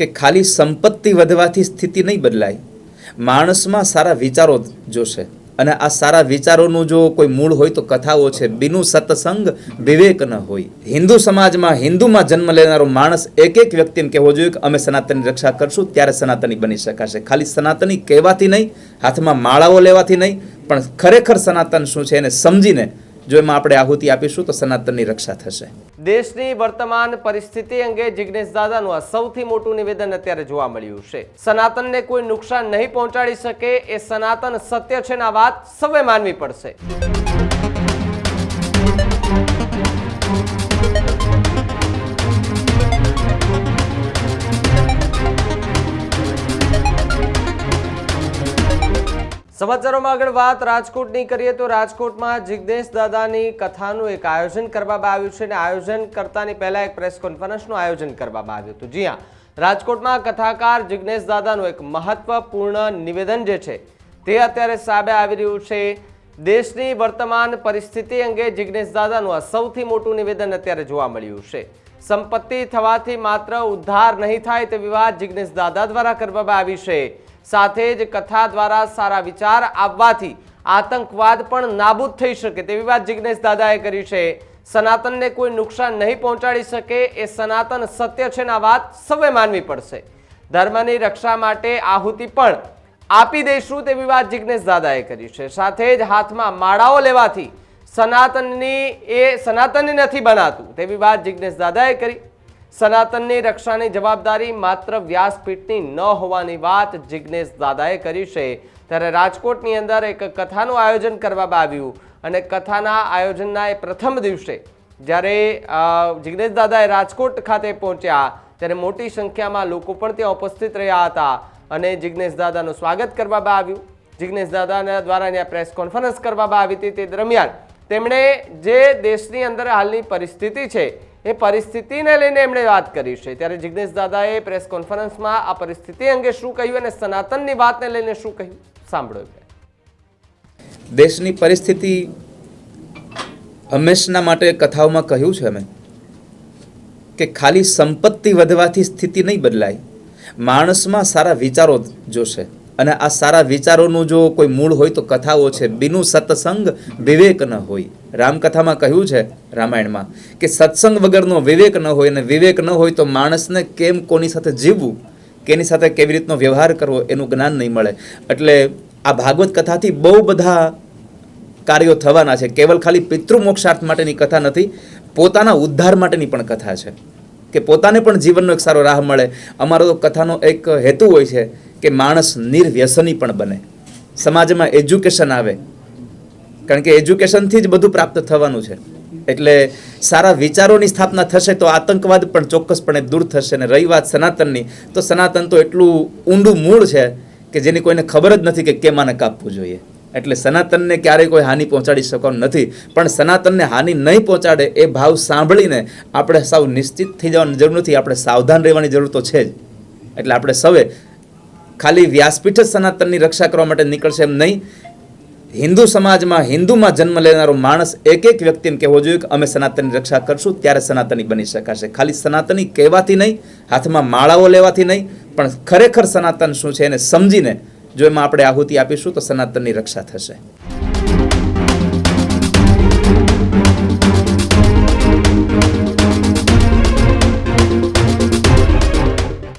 કે ખાલી સંપત્તિ વધવાથી સ્થિતિ નહીં બદલાય. માણસમાં સારા વિચારો જોશે. અને આ સારા વિચારોનું જો કોઈ મૂળ હોય તો કથાઓ છે. બિનુ સત્સંગ વિવેક ન હોય. હિન્દુ સમાજમાં, હિન્દુમાં જન્મ લેનારો માણસ એક એક વ્યક્તિને કહેવો જોઈએ કે અમે સનાતનની રક્ષા કરશું, ત્યારે સનાતની બની શકાશે. ખાલી સનાતની કહેવાથી નહીં, હાથમાં માળાઓ લેવાથી નહીં, પણ ખરેખર સનાતન શું છે એને સમજીને જો એમાં આપણે આહુતિ આપીશું તો સનાતનની રક્ષા થશે. દેશની વર્તમાન પરિસ્થિતિ અંગે જિગ્નેશ દાદાનું આ સૌથી મોટું નિવેદન અત્યારે જોવા મળ્યું છે. સનાતનને કોઈ નુકસાન નહીં પહોંચાડી શકે એ સનાતન સત્ય છે ને વાત સૌએ માનવી પડશે. સમાચારોમાં આગળ વાત. રાજકોટની કરીએ તો રાજકોટમાં જિગ્નેશ દાદાની કથાનું એક આયોજન કરવામાં આવ્યું છે અને આયોજન કરતાની પહેલાં એક પ્રેસ કોન્ફરન્સનું આયોજન કરવામાં આવ્યું હતું. જી હા, રાજકોટમાં કથાકાર જિગ્નેશ દાદાનું એક મહત્વપૂર્ણ નિવેદન જે છે તે અત્યારે સામે આવી રહ્યું છે. દેશની વર્તમાન પરિસ્થિતિ અંગે જિગ્નેશ દાદાનું આ સૌથી મોટું નિવેદન અત્યારે જોવા મળ્યું છે. સંપત્તિ થવાથી માત્ર ઉદ્ધાર નહીં થાય તેવી વાત જિગ્નેશ દાદા દ્વારા કરવામાં આવી છે. સાથે જ કથા દ્વારા સારા વિચાર આવવાથી આતંકવાદ પણ નાબૂદ થઈ શકે તેવી વાત જિગ્નેશ દાદાએ કરી છે. સનાતનને કોઈ નુકસાન નહીં પહોંચાડી શકે એ સનાતન સત્ય છે આ વાત સૌએ માનવી પડશે. ધર્મની રક્ષા માટે આહુતિ પણ આપી દઈશું તેવી વાત જિગ્નેશ દાદાએ કરી છે. સાથે જ હાથમાં માળાઓ લેવાથી સનાતનની એ સનાતનને નથી બનાતું. તેવી વાત જિગ્નેશ દાદાએ કરી. સનાતનની રક્ષાની જવાબદારી માત્ર વ્યાસપીઠની ન હોવાની વાત જિગ્નેશ દાદાએ કરી છે. ત્યારે રાજકોટની અંદર એક કથાનું આયોજન કરવામાં આવ્યું અને કથાના આયોજનના એ પ્રથમ દિવસે જ્યારે જિજ્ઞેશ દાદાએ રાજકોટ ખાતે પહોંચ્યા, ત્યારે મોટી સંખ્યામાં લોકો પણ ત્યાં ઉપસ્થિત રહ્યા હતા અને જિગ્નેશ દાદાનું સ્વાગત કરવામાં આવ્યું. જિગ્નેશ દાદાના દ્વારા ત્યાં પ્રેસ કોન્ફરન્સ કરવામાં આવી હતી તે દરમિયાન તેમણે જે દેશની અંદર હાલની પરિસ્થિતિ છે, એ પરિસ્થિતિને લઈને એમણે વાત કરી છે. ત્યારે જિગ્નેશ દાદાએ પ્રેસ કોન્ફરન્સમાં આ પરિસ્થિતિ અંગે શું કહ્યું અને સનાતનની વાતને લઈને શું કહ્યું? સાંભળ્યું દેશની પરિસ્થિતિ હંમેશના માટે કથાઓમાં કહ્યું છે અમે કે ખાલી સંપત્તિ વધવાથી સ્થિતિ નહીં બદલાય, માણસમાં સારા વિચારો જોશે. અને આ સારા વિચારોનું જો કોઈ મૂળ હોય તો કથાઓ છે. બિનુ સત્સંગ વિવેક ન હોય. રામકથામાં કહ્યું છે રામાયણમાં કે સત્સંગ વગરનો વિવેક ન હોય અને વિવેક ન હોય તો માણસને કેમ કોની સાથે જીવવું? કેની સાથે કેવી રીતનો વ્યવહાર કરવો એનું જ્ઞાન નહીં મળે. એટલે આ ભાગવત કથાથી બહુ બધા કાર્યો થવાના છે. કેવલ ખાલી પિતૃ મોક્ષાર્થ માટેની કથા નથી, પોતાના ઉદ્ધાર માટેની પણ કથા છે. કે પોતાને પણ જીવનનો એક સારો રાહ મળે. અમારો કથાનો એક હેતુ હોય છે કે માણસ નિર્વ્યસની પણ બને. સમાજમાં એજ્યુકેશન આવે. કારણ કે એજ્યુકેશનથી જ બધું પ્રાપ્ત થવાનું છે. એટલે સારા વિચારોની સ્થાપના થશે તો આતંકવાદ પણ ચોક્કસપણે દૂર થશે અને રહી વાત સનાતનની, તો સનાતન તો એટલું ઊંડું મૂળ છે કે જેની કોઈને ખબર જ નથી કે કેમ આને કાપવું જોઈએ. એટલે સનાતનને ક્યારેય કોઈ હાનિ પહોંચાડી શકવાનું નથી. પણ સનાતનને હાનિ નહીં પહોંચાડે એ ભાવ સાંભળીને આપણે સાવ નિશ્ચિત થઈ જવાની જરૂર નથી. આપણે સાવધાન રહેવાની જરૂર તો છે જ. એટલે આપણે સૌએ ખાલી વ્યાસપીઠ જ સનાતનની રક્ષા કરવા માટે નીકળશે એમ નહીં. હિન્દુ સમાજમાં, હિન્દુમાં જન્મ લેનારો માણસ એક એક વ્યક્તિને કહેવો જોઈએ કે અમે સનાતનની રક્ષા કરશું, ત્યારે સનાતની બની શકાશે. ખાલી સનાતની કહેવાથી નહીં, હાથમાં માળાઓ લેવાથી નહીં, પણ ખરેખર સનાતન શું છે એને સમજીને જો એમાં આપણે આહુતિ આપીશું તો સનાતનની રક્ષા થશે.